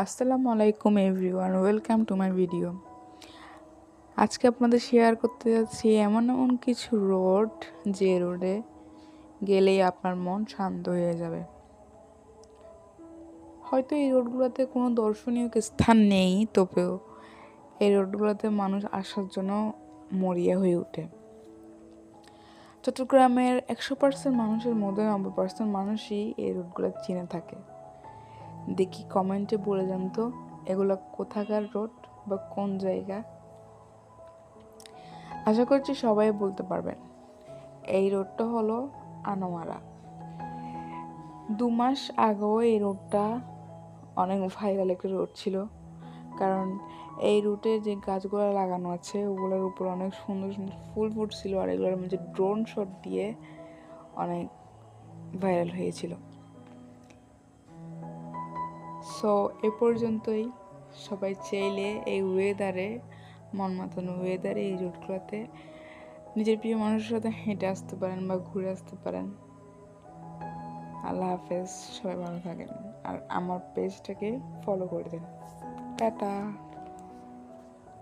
আসসালামু আলাইকুম everyone, welcome to my video. আজকে আপনাদের শেয়ার করতে যাচ্ছি এমন এমন কিছু রোড যে রোডে গেলেই আপনার মন শান্ত হয়ে যাবে। হয়তো এই রোডগুলোতে কোনো দর্শনীয় স্থান নেই, তবেও এই রোডগুলোতে মানুষ আসার জন্য মরিয়া হয়ে ওঠে। চট্টগ্রামের একশো পার্সেন্ট মানুষের মধ্যে নব্বই পার্সেন্ট মানুষই এই রোডগুলো চিনে থাকে। দেখি কমেন্টে বলে যান তো, এগুলো কোথাকার রোড বা কোন জায়গা? আশা করছি সবাই বলতে পারবেন। এই রোডটা হলো আনোয়ারা। দু মাস আগেও এই রোডটা অনেক ভাইরাল একটা রোড ছিল, কারণ এই রুটে যে গাছগুলো লাগানো আছে, ওগুলোর উপর অনেক সুন্দর সুন্দর ফুল ফুটছিল আর এগুলোর মধ্যে ড্রোন শট দিয়ে অনেক ভাইরাল হয়েছিল। সো এ পর্যন্তই। সবাই চাইলে এই ওয়েদারে মন মতন ওয়েদারে এই রুটগুলোতে নিজের প্রিয় মানুষের সাথে হেঁটে আসতে পারেন বা ঘুরে আসতে পারেন। আল্লাহ হাফেজ, সবাই ভালো থাকেন। আর আমার পেজটাকে ফলো করে দেন। টাটা।